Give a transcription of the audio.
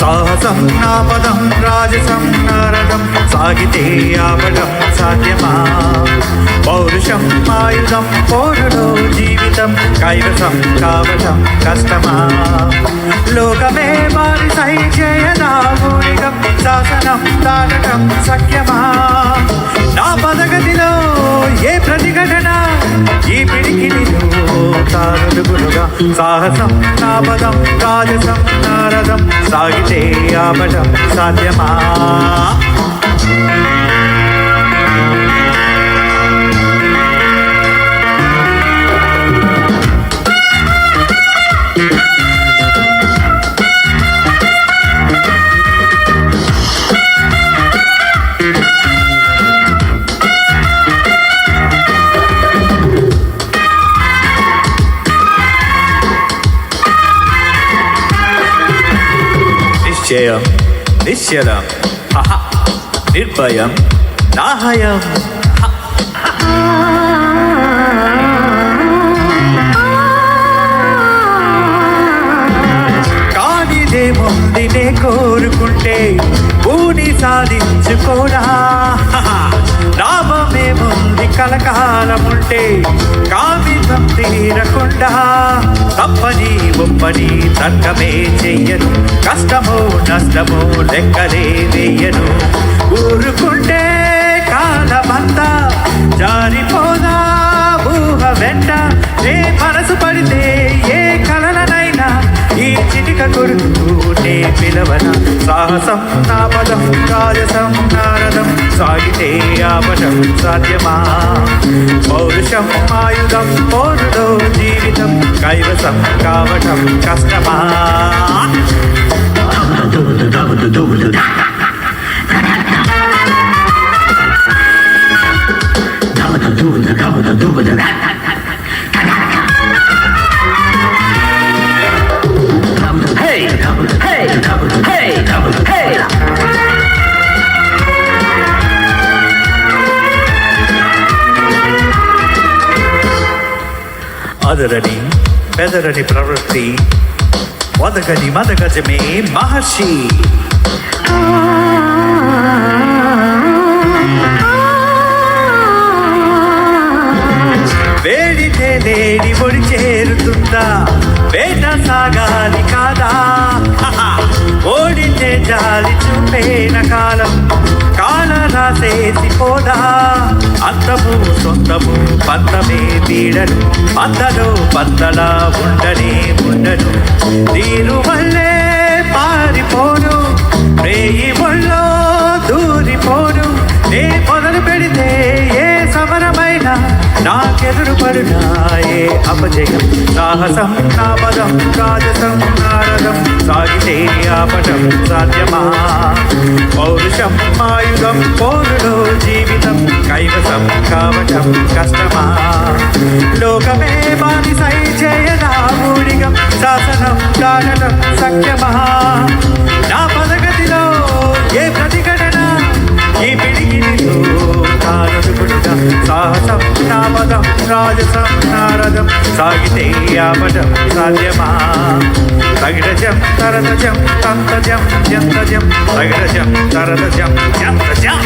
సాహసం నా పదం రాజసం నారదం సాగితే ఆపడం సాధ్యమా? పౌరుషం ఆయుధం పోరుడు జీవితం కైవసం కావటం కష్టమా? లోకమే వారి సై చేయదా శాసనం దానటం సఖ్యమా? తారుడుగులుగా సాహసం నాపదం రాజసం నారదం సాగితే ఆపటం సాధ్యమా? నిశ్చయం నిశ్చలం. నిర్భయం. నాహయం. కానిదేముంది నే కోరుకుంటే భూని సాధించుకోరా. హహ. లాభమేముంది కలకాలముంటే కామితం తీరకుండా తప్పని ఒప్పని తర్కమే చెయ్యను. కష్టమో నష్టమో లెక్కలే వేయను. ఊరుకుంటే కాలమంతా జారిపోదా ఊహ వెంట. ఏ మనసు పడితే ఏ కలలనైనా ఈ చిటిక కొడుకు నే పిలవన. సాహసం నా పదం కాజసం నారదం సాధ్యమా పౌరుషం ఆయుధం పోరులో జీవితం కైవసం కావటం కష్టమా Hey! అదరని పెదరని ప్రవృత్తి. వదగని మదగజమే మహర్షి. వేడితే లేడి ఒడి చేరుతుందా? వేట సాగాలి కాదా? ఓడితే జాలి చూపేన కాలం. కాల రాసేసి పోదా? అంతము సొంతము పంతమే పీడను. అందలో పంతలా ఉండనే ఉండను. నీరు వల్లే పారిపోను ప్రేయి ఒళ్ళో దూరిపోను. నే మొదలు పెడితే ఏ సమరమైనా నాకెదురు పడునాయే అపజయం? సాహసం నా పదం రాజసం నారదం సాగితే ఆపటం సాధ్యమా? పౌరుషం ఆయుధం పోరులో జీ కైవసం కావటం కష్టమా? లోకమే బాని సై చేయదా ఊడిగం శాసనం దానటం సఖ్యమా? నా పదగతిలో ఏ ప్రతిఘటన? ఈ పిడికిలిలో తానుడుకుడుగా సాహసం నామదం రాజసం నారదం సాగితే ఆపటం సాధ్యమా? తగిరజం తరదజం తంతజం జంతజం తగిరజం తరదజం జంతజం